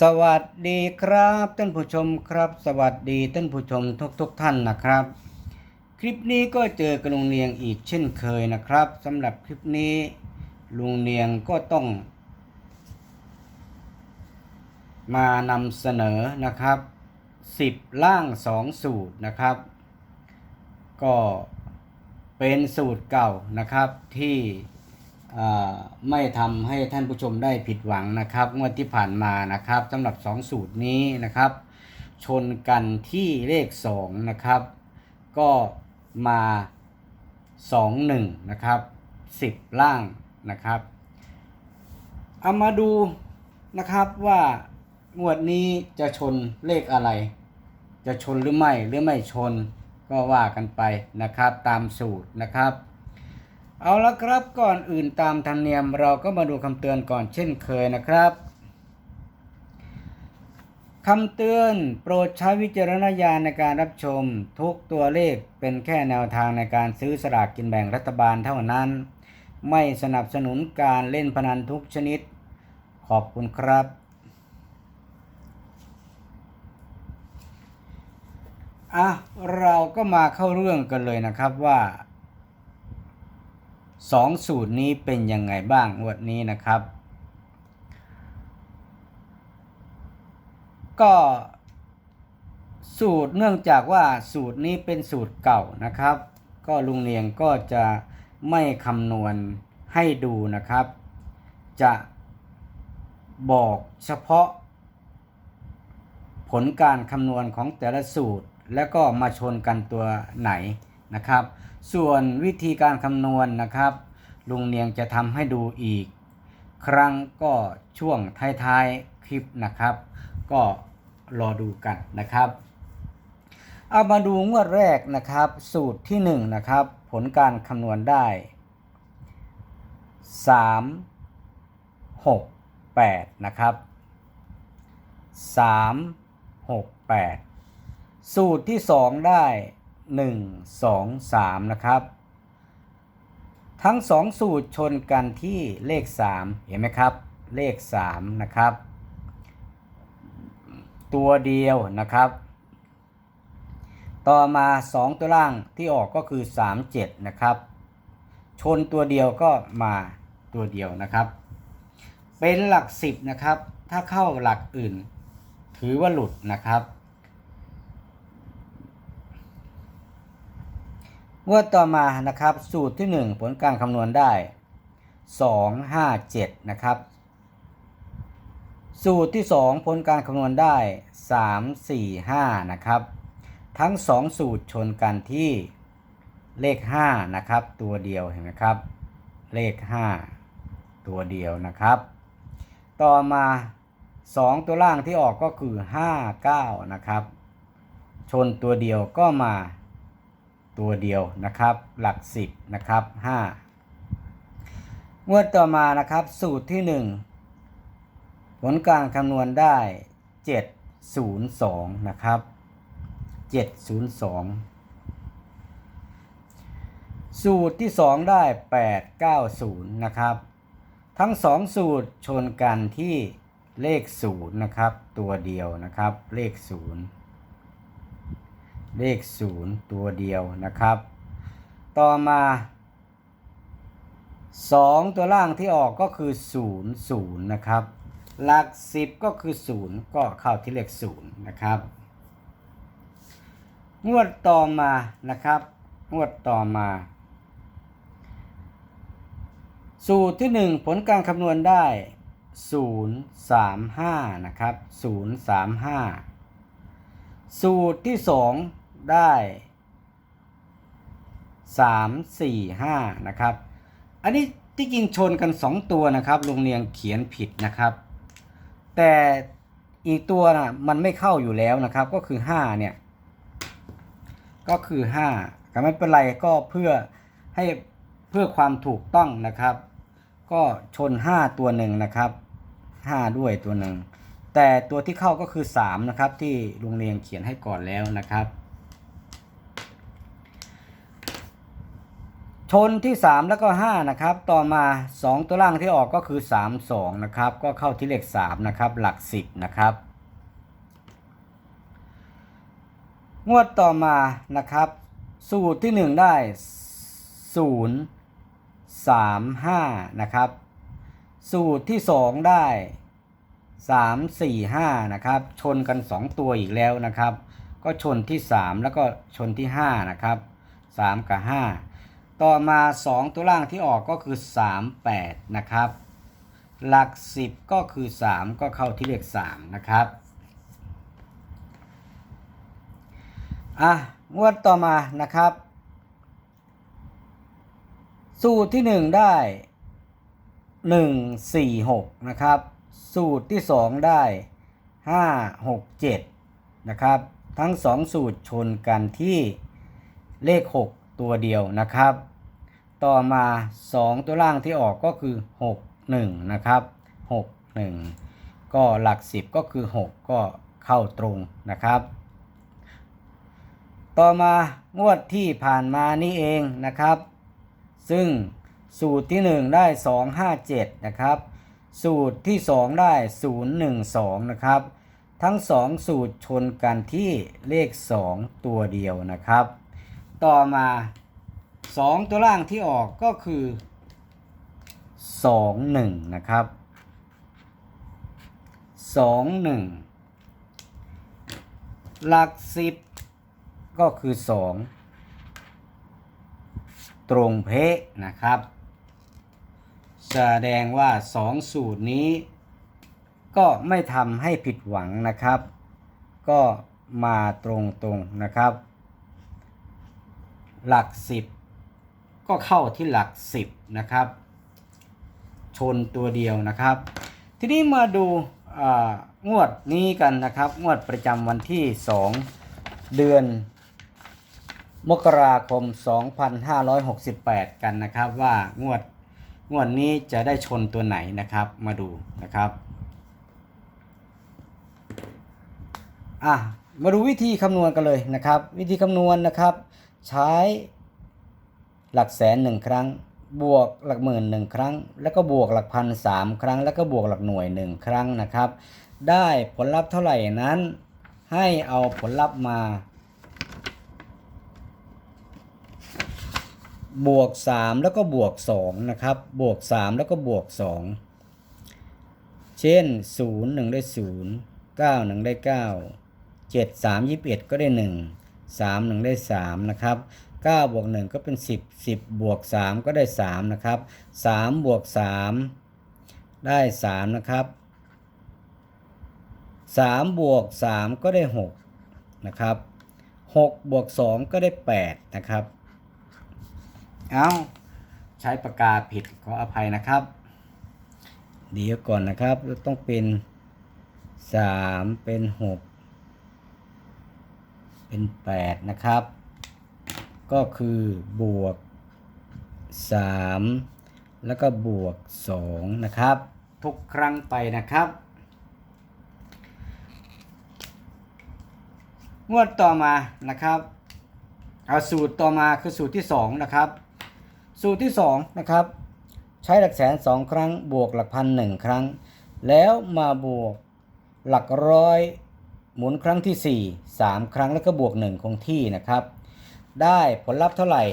สวัสดีครับท่านผู้ชมครับ สวัสดีท่านผู้ชมทุกทุกๆท่านนะครับ คลิปนี้ก็เจอกับลุงเนียงอีกเช่นเคยนะครับสำหรับคลิปนี้ลุงเนียงก็ต้อง มานำเสนอนะครับ 10 ล่าง 2 สูตรนะครับ ก็เป็นสูตรเก่านะครับที่ ไม่ทำให้ท่านผู้ชมได้ผิดหวังนะครับงวดที่ผ่านมานะครับสำหรับ 2 สูตรนี้นะครับ ชนกันที่เลข 2 นะครับ ก็มา 2 1 นะครับ 10 ล่างนะครับเอามาดูนะครับว่างวดนี้จะชนเลขอะไร จะชนหรือไม่หรือไม่ชนก็ว่ากันไปนะครับตามสูตรนะครับ เอาละครับก่อนอื่นตามธรรมเนียมเราก็มาดูคำเตือนก่อนเช่นเคยนะครับคำเตือนโปรดใช้วิจารณญาณในการรับชม ทุกตัวเลขเป็นแค่แนวทางในการซื้อสลากกินแบ่งรัฐบาลเท่านั้น ไม่สนับสนุนการเล่นพนันทุกชนิด ขอบคุณครับ อะ เราก็มาเข้าเรื่องกันเลยนะครับว่า สองสูตรนี้เป็นยังไงบ้างงวดนี้นะครับ ก็สูตรเนื่องจากว่าสูตรนี้เป็นสูตรเก่านะครับ ก็ลุงเนียงก็จะไม่คำนวณให้ดูนะครับ จะบอกเฉพาะ ผลการคำนวณของแต่ละสูตร แล้วก็มาชนกันตัวไหนนะครับ ส่วนวิธีการคำนวณนะครับ ลุงเนียงจะทำให้ดูอีก ครั้งก็ช่วงท้ายๆคลิปนะครับ ก็รอดูกันนะครับ เอามาดูงวดแรกนะครับ สูตรที่1นะครับ ผลการคำนวณได้ 3 6 8 นะครับ 3 6 8 สูตรที่ 2 ได้ 1 2 3 นะครับ ทั้ง 2 สูตรชนกันที่เลข 3 เห็นไหมครับ เลข 3 นะครับ ตัวเดียวนะครับ ต่อมา 2 ตัวล่างที่ออกก็คือ 3 7 นะครับ ชนตัวเดียวก็มาตัวเดียวนะครับ เป็นหลัก 10 นะครับ ถ้าเข้าหลักอื่น ถือว่าหลุดนะครับ งวดต่อมานะครับ สูตรที่ 1 ผลการคำนวณได้ 2 5 7 นะครับ สูตรที่ 2 ผลการคำนวณได้ 3 4 5 นะครับ ทั้ง 2 สูตรชนกันที่เลข 5 นะครับ ตัวเดียวเห็นไหมครับ เลข 5 ตัวเดียวนะครับ ต่อมา 2 ตัวล่างที่ออกก็คือ 5 9 นะครับ ชนตัวเดียวก็มา ตัวเดียวนะครับ หลัก 10 นะครับ 5 งวดต่อมานะครับ สูตรที่ 1 ผลการคำนวณได้ 702 นะครับ 702 สูตรที่ 2 ได้ 890 นะครับ ทั้ง 2 สูตรชนกันที่เลข 0 นะครับ ตัวเดียวนะครับ เลข 0 เลข 0 ตัวเดียวนะครับ ต่อมา 2 ตัวล่างที่ออกก็คือ 0 0 นะครับ หลัก 10 ก็คือ 0 ก็เข้าที่เลข 0 นะครับ งวดต่อมานะครับ งวดต่อมา สูตรที่ 1 ผลการคำนวณได้ 0 3 5 นะครับ 0 3 5 สูตรที่ 2 ได้3 4 5นะครับ อันนี้ที่จริงชนกัน2ตัวนะครับโรงเรียนเขียนผิดนะครับ แต่อีกตัวนะมันไม่เข้าอยู่แล้วนะครับ ก็คือ5เนี่ยก็คือ5ก็ไม่เป็นไรก็เพื่อให้เพื่อความถูกต้องนะครับ ก็ชน5ตัวหนึ่งนะครับ5ด้วยตัวหนึ่งแต่ตัวที่เข้าก็คือ3นะครับที่โรงเรียนเขียนให้ก่อนแล้วนะครับ ชนที่ 3 แล้วก็5นะครับต่อมา 2 ตัวล่างที่ออกก็คือ 3 2นะครับก็เข้าที่เลข3นะครับหลัก 10นะครับงวดต่อมานะครับ สูตรที่ 1 ได้ 0 3 5นะครับสูตรที่ 2 ได้ 3 4 5นะครับชนกัน 2 ตัวอีกแล้วนะครับ ก็ชนที่ 3 แล้วก็ชนที่5นะครับ3กับ5 ต่อมา 2 ตัวล่างที่ออกก็คือ 3 8 นะครับ หลัก 10 ก็คือ 3 ก็เข้าที่เลข 3 นะครับ อะ งวดต่อมานะครับ สูตรที่ 1 ได้ 1 4 6 นะครับ สูตรที่ 2 ได้ 5 6 7 นะครับ ทั้ง 2 สูตรชนกันที่เลข 6 ตัวเดียวนะครับ ต่อมา 2 ตัวล่างที่ออกก็คือ 6 1 นะครับ 6 1 ก็หลัก 10 ก็คือ 6 ก็เข้าตรงนะครับ ต่อมางวดที่ผ่านมานี่เองนะครับ ซึ่งสูตรที่ 1 ได้ 257 นะครับ สูตรที่ 2 ได้ 012 นะครับ ทั้ง 2 สูตรชนกันที่เลข 2 ตัวเดียวนะครับ ต่อมา 2ตัวล่างที่ออกก็คือ2 1นะครับ2 1หลัก10ก็คือ2ตรงเพะนะครับ แสดงว่า2สูตรนี้ ก็ไม่ทำให้ผิดหวังนะครับ ก็มาตรงๆนะครับ หลัก10 ก็เข้าที่หลัก 10 นะครับ ชนตัวเดียวนะครับ ทีนี้มาดูงวดนี้กันนะครับ งวดประจำวันที่ 2 เดือน มกราคม 2568 กันนะครับ ว่างวดงวดนี้จะได้ชนตัวไหนนะครับมาดูนะครับอะมาดูวิธีคำนวณกันเลยนะครับ วิธีคำนวณนะครับ ใช้ หลักแสนหนึ่งครั้ง บวกหลักหมื่นหนึ่งครั้ง แล้วก็บวกหลักพันสามครั้ง แล้วก็บวกหลักหน่วยหนึ่งครั้งนะครับ ได้ผลลัพธ์เท่าไหร่นั้น ให้เอาผลลัพธ์มา บวก 3 แล้วก็บวก2นะครับ บวก 3 แล้วก็บวก 2 เช่น 0 1 ได้ 0 9 1 ได้ 9 7 3 21 ก็ได้ 1 3 1 ได้ 3 นะครับ 9บวก1ก็เป็น 10 10บวก3ก็ได้ 3 นะครับ3บวก3ได้ 3 นะครับ3บวก3ก็ได้ 6 นะครับ6บวก2ก็ได้ 8 นะครับ เอาใช้ปากกาผิดขออภัยนะครับ เดี๋ยวก่อนนะครับต้องเป็นสามเป็นหกเป็นแปดนะครับ ก็คือบวกสามแล้วก็บวกสองนะครับ ทุกครั้งไปนะครับ งวดต่อมานะครับ เอาสูตรต่อมาคือสูตรที่ 2 นะครับ สูตรที่ 2 นะครับ ใช้หลักแสน 2 ครั้ง บวกหลักพันหนึ่งครั้ง แล้วมาบวกหลักร้อยหมุนครั้งที่ 4 3 ครั้งแล้วก็บวก 1 คงที่นะครับ ได้ผลลัพธ์เท่าไหร่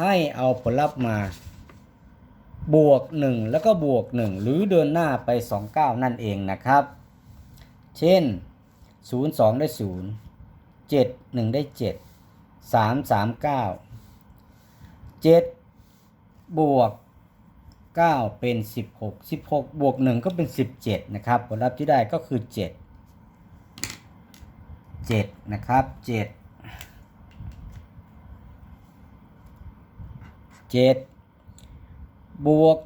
ให้เอาผลลัพธ์มา บวก 1 แล้วก็บวก 1 หรือเดินหน้าไป 2 9 นั่นเองนะครับ เช่น 0 2 ได้ 0 7 1 ได้ 7 3 3 9 7 บวก 9 เป็น 16 16 บวก 1 ก็เป็น 17 นะครับ ผลลัพธ์ที่ได้ก็คือ 7 7 นะครับ 7 7บวก1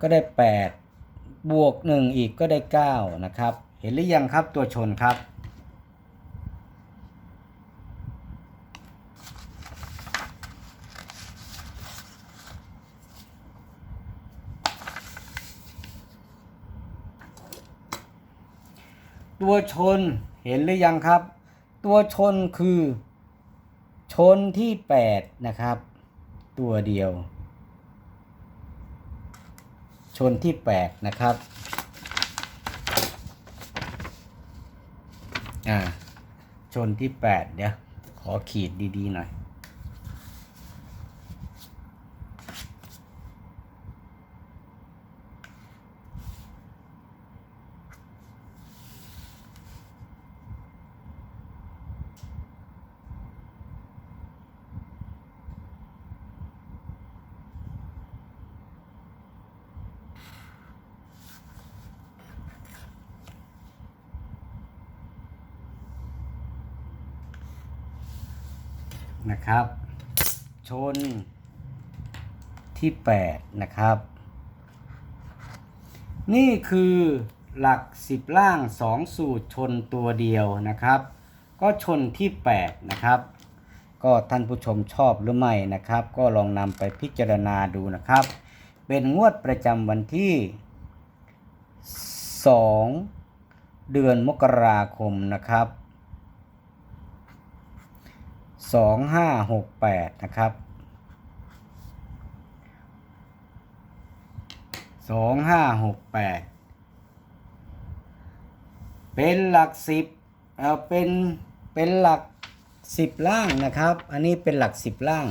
ก็ได้8บวก1อีกก็ได้9นะครับ เห็นหรือยังครับตัวชนครับตัวชนเห็นหรือยังครับ ตัวชนคือ ชนที่ 8 นะครับ ตัวเดียว ชนที่ 8 นะครับ อ่า ชนที่ 8 เดี๋ยว ขอขีดดี ๆ หน่อย นะครับ ชนที่ 8 นะครับ นี่คือหลัก 10 ล่าง 2 สูตรชนตัวเดียวนะครับ ก็ชนที่ 8 นะครับ ก็ท่านผู้ชมชอบหรือไม่นะครับ ก็ลองนำไปพิจารณาดูนะครับ เป็นงวดประจำวันที่ 2 เดือนมกราคมนะครับ สองห้าหกแปดนะครับสองห้าหกแปดเป็นหลักสิบเออเป็น เป็นหลักสิบล่างนะครับ อันนี้เป็นหลักสิบล่าง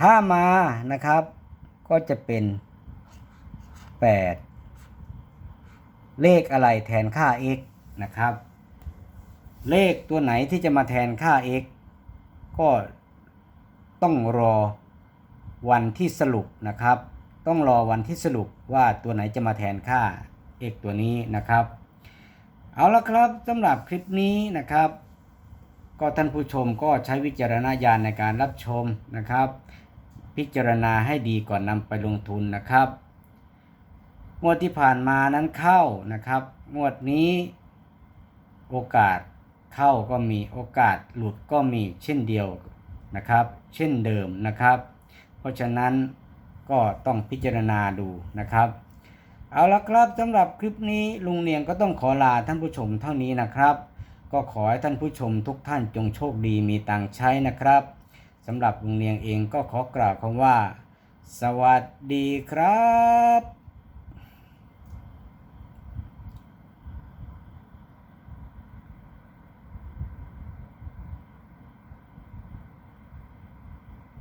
ถ้ามานะครับ ก็จะเป็นแปดเลขอะไรแทนค่า x นะครับ เลขตัวไหนที่จะมาแทนค่า x ก็ต้องรอวันที่สรุปนะครับ ต้องรอวันที่สรุปว่าตัวไหนจะมาแทนค่า x ตัวนี้นะครับ เอาละครับสำหรับคลิปนี้นะครับ ก็ท่านผู้ชมก็ใช้วิจารณญาณในการรับชมนะครับ พิจารณาให้ดีก่อนนำไปลงทุนนะครับ งวดที่ผ่านมานั้นเข้านะครับ งวดนี้โอกาส เข้าก็มีโอกาสหลุดก็มีเช่นเดียวนะครับ เช่นเดิมนะครับ เพราะฉะนั้นก็ต้องพิจารณาดูนะครับ เอาละครับสำหรับคลิปนี้ลุงเนียงก็ต้องขอลาท่านผู้ชมเท่านี้นะครับ ก็ขอให้ท่านผู้ชมทุกท่านจงโชคดีมีตังใช้นะครับสำหรับลุงเนียงเองก็ขอกล่าวคำว่า สวัสดีครับ